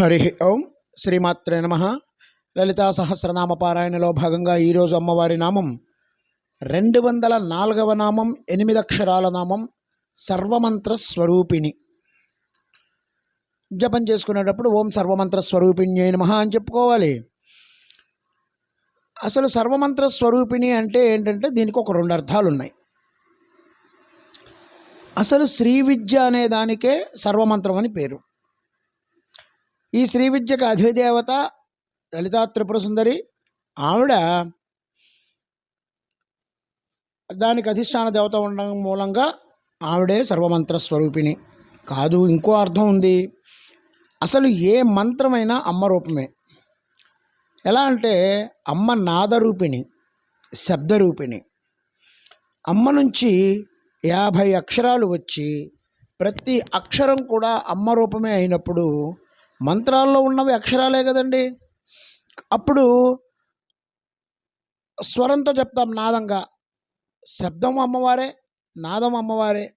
హరి ఓం శ్రీమాత్రే నమ. లలితా సహస్రనామ పారాయణలో భాగంగా ఈరోజు అమ్మవారి నామం రెండు వందల నాలుగవ నామం ఎనిమిదక్షరాల నామం సర్వమంత్ర స్వరూపిణి. జపం చేసుకునేటప్పుడు ఓం సర్వమంత్ర స్వరూపిణి నమ అని చెప్పుకోవాలి. అసలు సర్వమంత్ర స్వరూపిణి అంటే ఏంటంటే దీనికి ఒక రెండు అర్థాలు ఉన్నాయి అసలు శ్రీ విద్య అనే దానికే సర్వమంత్రం అని పేరు. ఈ శ్రీ విద్యకు అధిదేవత లలితా త్రిపుర సుందరి ఆవిడ దానికి అధిష్టాన దేవత ఉండడం మూలంగా ఆవిడే సర్వమంత్ర స్వరూపిణి. కాదు ఇంకో అర్థం ఉంది. అసలు ఏ మంత్రమైనా అమ్మ రూపమే. ఎలా అంటే అమ్మ నాదరూపిణి శబ్దరూపిణి. అమ్మ నుంచి యాభై అక్షరాలు వచ్చి ప్రతి అక్షరం కూడా అమ్మ రూపమే అయినప్పుడు మంత్రాల్లో ఉన్నవి అక్షరాలే కదండి. అప్పుడు స్వరంతో చెప్తాం నాదంగా. శబ్దం అమ్మవారే నాదం అమ్మవారే.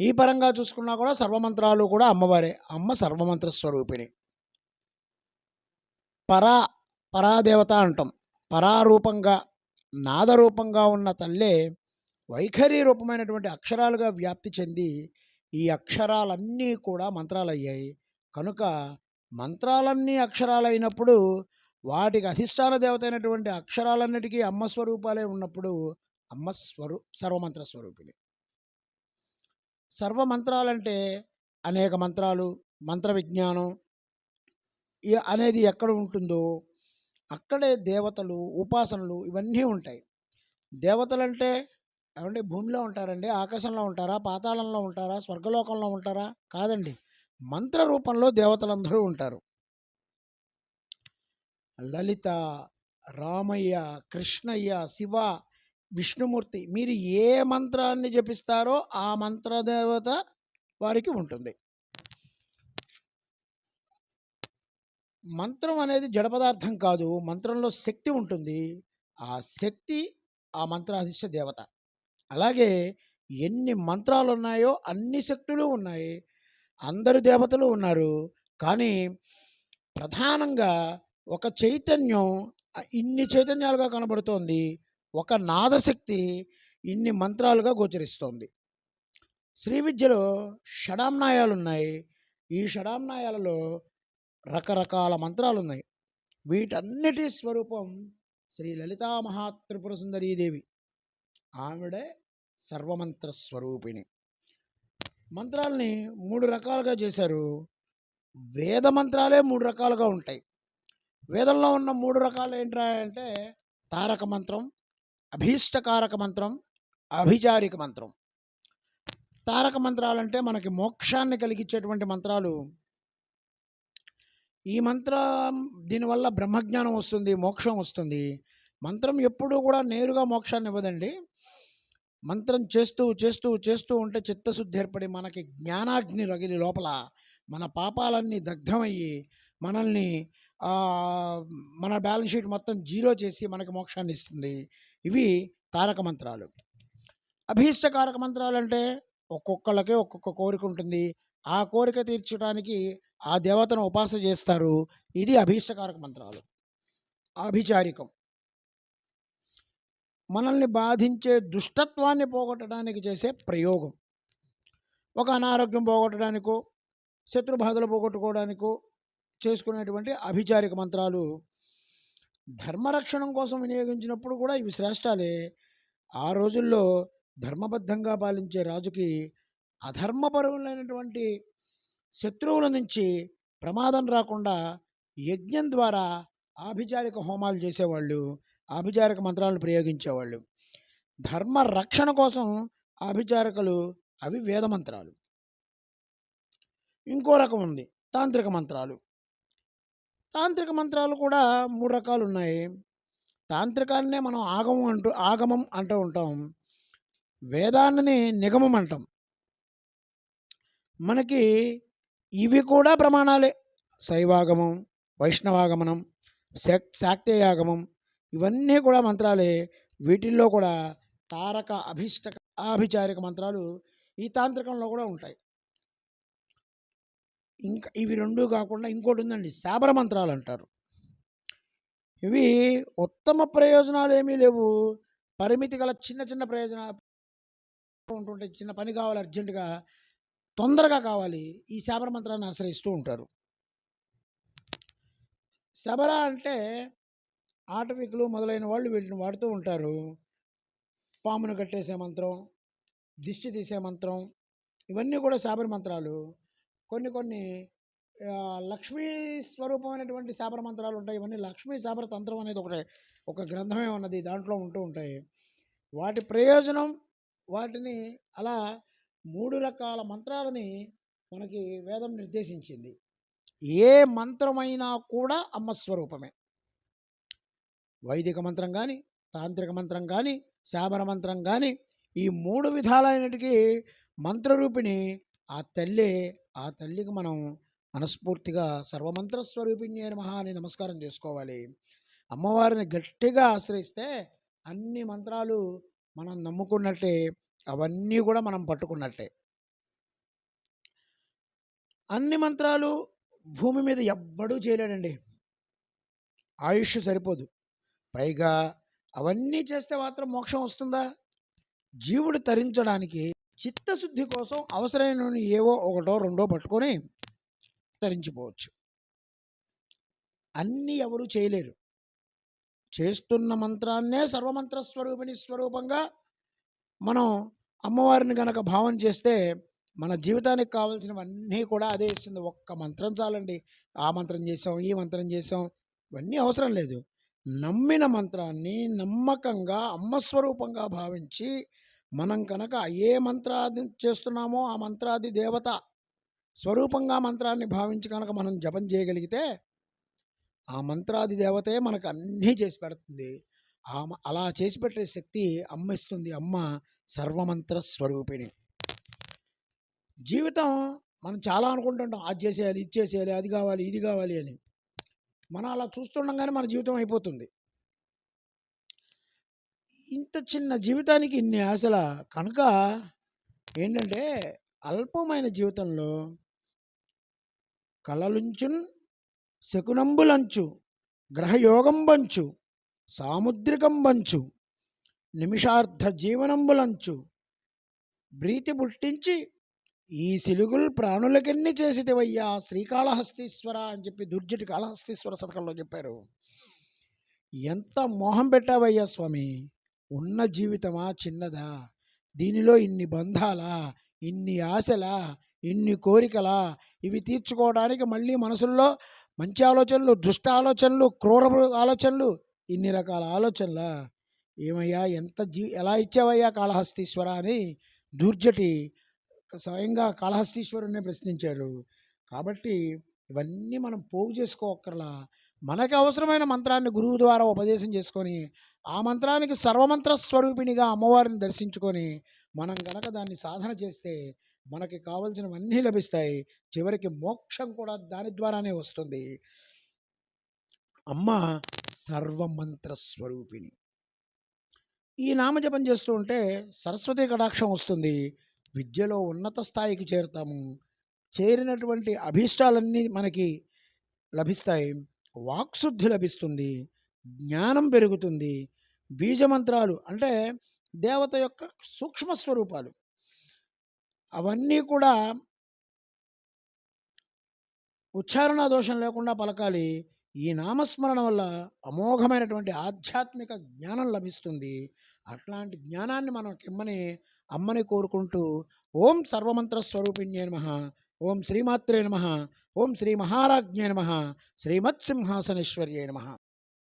ఈ పరంగా చూసుకున్నా కూడా సర్వమంత్రాలు కూడా అమ్మవారే. అమ్మ సర్వమంత్ర స్వరూపిణి పరా పరాదేవత అంటాం. పరారూపంగా నాదరూపంగా ఉన్న తల్లే వైఖరి రూపమైనటువంటి అక్షరాలుగా వ్యాప్తి చెంది ఈ అక్షరాలన్నీ కూడా మంత్రాలు అయ్యాయి కనుక మంత్రాలన్నీ అక్షరాలైనప్పుడు వాటికి అధిష్టాన దేవత అయినటువంటి అక్షరాలన్నిటికీ అమ్మ స్వరూపాలే ఉన్నప్పుడు అమ్మ స్వరూ సర్వమంత్ర స్వరూపిణి. సర్వమంత్రాలంటే అనేక మంత్రాలు మంత్ర విజ్ఞానం అనేది ఎక్కడ ఉంటుందో అక్కడే దేవతలు ఉపాసనలు ఇవన్నీ ఉంటాయి. దేవతలంటే ఏమంటే భూమిలో ఉంటారండి. ఆకాశంలో ఉంటారా? పాతాళంలో ఉంటారా? స్వర్గలోకంలో ఉంటారా? కాదండి. మంత్ర రూపంలో దేవతలందరూ ఉంటారు. లలిత రామయ్య కృష్ణయ్య శివ విష్ణుమూర్తి మీరు ఏ మంత్రాన్ని జపిస్తారో ఆ మంత్ర దేవత వారికి ఉంటుంది. మంత్రం అనేది జడ పదార్థం కాదు. మంత్రంలో శక్తి ఉంటుంది. ఆ శక్తి ఆ మంత్రాధిష్ట దేవత. అలాగే ఎన్ని మంత్రాలు ఉన్నాయో అన్ని శక్తులు ఉన్నాయి. అందరు దేవతలు ఉన్నారు. కానీ ప్రధానంగా ఒక చైతన్యం ఇన్ని చైతన్యాలుగా కనబడుతోంది. ఒక నాదశక్తి ఇన్ని మంత్రాలుగా గోచరిస్తోంది. శ్రీ విద్యలో షడామ్నాయాలు ఉన్నాయి ఈ షడామ్నాయాలలో రకరకాల మంత్రాలు ఉన్నాయి వీటన్నిటి స్వరూపం శ్రీ లలితా మహాత్రిపుర సుందరీదేవి. ఆవిడే సర్వమంత్ర స్వరూపిణి మంత్రాలని మూడు రకాలుగా చేశారు. వేద మంత్రాలే మూడు రకాలుగా ఉంటాయి. వేదంలో ఉన్న మూడు రకాలు ఏంట్రా అంటే తారక మంత్రం అభీష్టకారక మంత్రం అభిచారిక మంత్రం. తారక మంత్రాలంటే మనకి మోక్షాన్ని కలిగించేటువంటి మంత్రాలు. ఈ మంత్రం దీనివల్ల బ్రహ్మజ్ఞానం వస్తుంది మోక్షం వస్తుంది. మంత్రం ఎప్పుడూ కూడా నేరుగా మోక్షాన్ని ఇవ్వదండి. మంత్రం చేస్తూ చేస్తూ చేస్తూ ఉంటే చిత్తశుద్ధి ఏర్పడి మనకి జ్ఞానాగ్ని రగిలి లోపల మన పాపాలన్నీ దగ్ధమయ్యి మనల్ని మన బ్యాలెన్స్ షీట్ మొత్తం జీరో చేసి మనకి మోక్షాన్ని ఇస్తుంది. ఇవి తారక మంత్రాలు. అభీష్టకారక మంత్రాలు అంటే ఒక్కొక్కళ్ళకే ఒక్కొక్క కోరిక ఉంటుంది. ఆ కోరిక తీర్చడానికి ఆ దేవతను ఉపాసన చేస్తారు. ఇది అభీష్టకారక మంత్రాలు. అభిచారికం. మనల్ని బాధించే దుష్టత్వాన్ని పోగొట్టడానికి చేసే ప్రయోగం. ఒక అనారోగ్యం పోగొట్టడానికో శత్రుబాధలు పోగొట్టుకోవడానికో చేసుకునేటువంటి అభిచారిక మంత్రాలు ధర్మరక్షణం కోసం వినియోగించినప్పుడు కూడా ఇవి శ్రేష్టాలే. ఆ రోజుల్లో ధర్మబద్ధంగా పాలించే రాజుకి అధర్మపరువులైనటువంటి శత్రువుల నుంచి ప్రమాదం రాకుండా యజ్ఞం ద్వారా ఆభిచారిక హోమాలు చేసేవాళ్ళు ఆభిచారిక మంత్రాలను ప్రయోగించేవాళ్ళు. ధర్మ రక్షణ కోసం ఆభిచారికలు అవి వేద మంత్రాలు. ఇంకో రకం ఉంది తాంత్రిక మంత్రాలు. తాంత్రిక మంత్రాలు కూడా మూడు రకాలు ఉన్నాయి. తాంత్రికాన్నే మనం ఆగమం అంటూ ఆగమం అంటూ ఉంటాం. వేదాన్ని నిగమం అంటాం. మనకి ఇవి కూడా ప్రమాణాలే. శైవాగమం వైష్ణవాగమనం శాక్ శాక్తేయాగమం ఇవన్నీ కూడా మంత్రాలే. వీటిల్లో కూడా తారక అభిష్టక ఆభిచారిక మంత్రాలు ఈ తాంత్రికంలో కూడా ఉంటాయి. ఇంకా ఇవి రెండు కాకుండా ఇంకోటి ఉందండి శాబర మంత్రాలు అంటారు. ఇవి ఉత్తమ ప్రయోజనాలు ఏమీ లేవు. పరిమితి గల చిన్న చిన్న ప్రయోజనాలు ఉంటుంటే చిన్న పని కావాలి అర్జెంటుగా తొందరగా కావాలి ఈ శాబర మంత్రాన్ని ఆశ్రయిస్తూ ఉంటారు. శబర అంటే ఆటవికులు మొదలైన వాళ్ళు వీటిని వాడుతూ ఉంటారు. పామును కట్టేసే మంత్రం దిష్టి తీసే మంత్రం ఇవన్నీ కూడా శాబర మంత్రాలు. కొన్ని కొన్ని లక్ష్మీ స్వరూపమైనటువంటి శాబర మంత్రాలు ఉంటాయి. ఇవన్నీ లక్ష్మీ శాబర తంత్రం అనేది ఒకటే ఒక గ్రంథమే ఉన్నది. దాంట్లో ఉంటూ ఉంటాయి. వాటి ప్రయోజనం వాటిని అలా మూడు రకాల మంత్రాలని మనకి వేదం నిర్దేశించింది. ఏ మంత్రమైనా కూడా అమ్మ స్వరూపమే. వైదిక మంత్రం కానీ తాంత్రిక మంత్రం కానీ శాబర మంత్రం కానీ ఈ మూడు విధాలైనటికీ మంత్రరూపిణి ఆ తల్లి ఆ తల్లికి మనం మనస్ఫూర్తిగా సర్వమంత్ర స్వరూపిణి అని మహా అని నమస్కారం చేసుకోవాలి. అమ్మవారిని గట్టిగా ఆశ్రయిస్తే అన్ని మంత్రాలు మనం నమ్ముకున్నట్టే అవన్నీ కూడా మనం పట్టుకున్నట్టే. అన్ని మంత్రాలు భూమి మీద ఎవ్వడూ చేయలేడండి. ఆయుష్ సరిపోదు. పైగా అవన్నీ చేస్తే మాత్రం మోక్షం వస్తుందా? జీవుడు తరించడానికి చిత్తశుద్ధి కోసం అవసరమైన ఏవో ఒకటో రెండో పట్టుకొని తరించిపోవచ్చు. అన్నీ ఎవరు చేయలేరు. చేస్తున్న మంత్రాన్నే సర్వమంత్ర స్వరూపిణి స్వరూపంగా మనం అమ్మవారిని గనక భావం చేస్తే మన జీవితానికి కావాల్సినవన్నీ కూడా అదే ఇస్తుంది. ఒక్క మంత్రం చాలండి. ఆ మంత్రం చేసాం ఈ మంత్రం చేసాం ఇవన్నీ అవసరం లేదు. నమ్మిన మంత్రాన్ని నమ్మకంగా అమ్మ స్వరూపంగా భావించి మనం కనుక ఏ మంత్రాది చేస్తున్నామో ఆ మంత్రాది దేవత స్వరూపంగా మంత్రాన్ని భావించి కనుక మనం జపం చేయగలిగితే ఆ మంత్రాది దేవతే మనకు అన్నీ చేసి పెడుతుంది. ఆ అలా చేసి పెట్టే శక్తి అమ్మ ఇస్తుంది అమ్మ సర్వమంత్ర స్వరూపిణి. జీవితం మనం చాలా అనుకుంటుంటాం. అది చేసేయాలి ఇది చేసేయాలి అది కావాలి ఇది కావాలి అని. మనం అలా చూస్తుండగానే మన జీవితం అయిపోతుంది. ఇంత చిన్న జీవితానికి ఇన్ని ఆశల కనుక ఏంటంటే అల్పమైన జీవితంలో కలలుంచున్ శకునంబులంచు గ్రహయోగం బంచు సాముద్రికం బంచు నిమిషార్థ జీవనంబులంచు ప్రీతి పుట్టించి ఈ సిలుగులు ప్రాణులకెన్ని చేసేటివయ్యా శ్రీకాళహస్తీశ్వర అని చెప్పి దుర్జటి కాళహస్తీశ్వర శతకంలో చెప్పారు. ఎంత మోహం పెట్టావయ్యా స్వామి? ఉన్న జీవితమా చిన్నదా? దీనిలో ఇన్ని బంధాలా? ఇన్ని ఆశలా? ఇన్ని కోరికలా? ఇవి తీర్చుకోవడానికి మళ్ళీ మనసుల్లో మంచి ఆలోచనలు దుష్ట ఆలోచనలు క్రూర ఆలోచనలు ఇన్ని రకాల ఆలోచనలా? ఏమయ్యా ఎంత జీ ఎలా ఇచ్చావయ్యా కాళహస్తీశ్వర అని దూర్జటి స్వయంగా కాళహస్తీశ్వరునే ప్రశ్నించారు. కాబట్టి ఇవన్నీ మనం పోగు చేసుకోకర్లా మనకు అవసరమైన మంత్రాన్ని గురువు ద్వారా ఉపదేశం చేసుకొని ఆ మంత్రానికి సర్వమంత్ర స్వరూపిణిగా అమ్మవారిని దర్శించుకొని మనం గనక దాన్ని సాధన చేస్తే మనకి కావలసినవన్నీ లభిస్తాయి. చివరికి మోక్షం కూడా దాని ద్వారానే వస్తుంది. అమ్మ సర్వమంత్ర స్వరూపిణి. ఈ నామజపం చేస్తూ ఉంటే సరస్వతి కటాక్షం వస్తుంది. విద్యలో ఉన్నత స్థాయికి చేరుతాము. చేరినటువంటి అభీష్టాలన్నీ మనకి లభిస్తాయి. వాక్శుద్ధి లభిస్తుంది. జ్ఞానం పెరుగుతుంది. బీజమంత్రాలు అంటే దేవత యొక్క సూక్ష్మ స్వరూపాలు. అవన్నీ కూడా ఉచ్చారణ దోషం లేకుండా పలకాలి. ఈ నామస్మరణ వల్ల అమోఘమైనటువంటి ఆధ్యాత్మిక జ్ఞానం లభిస్తుంది. అట్లాంటి జ్ఞానాన్ని మనం కిమ్మని అమ్మని కోరుకుంటూ ఓం సర్వమంత్ర స్వరూపిణ్యే నమ ఓం శ్రీమాత్రే నమ ఓం శ్రీ మహారాజ్ఞే నమ శ్రీమత్సింహాసనేశ్వర్యే నమ.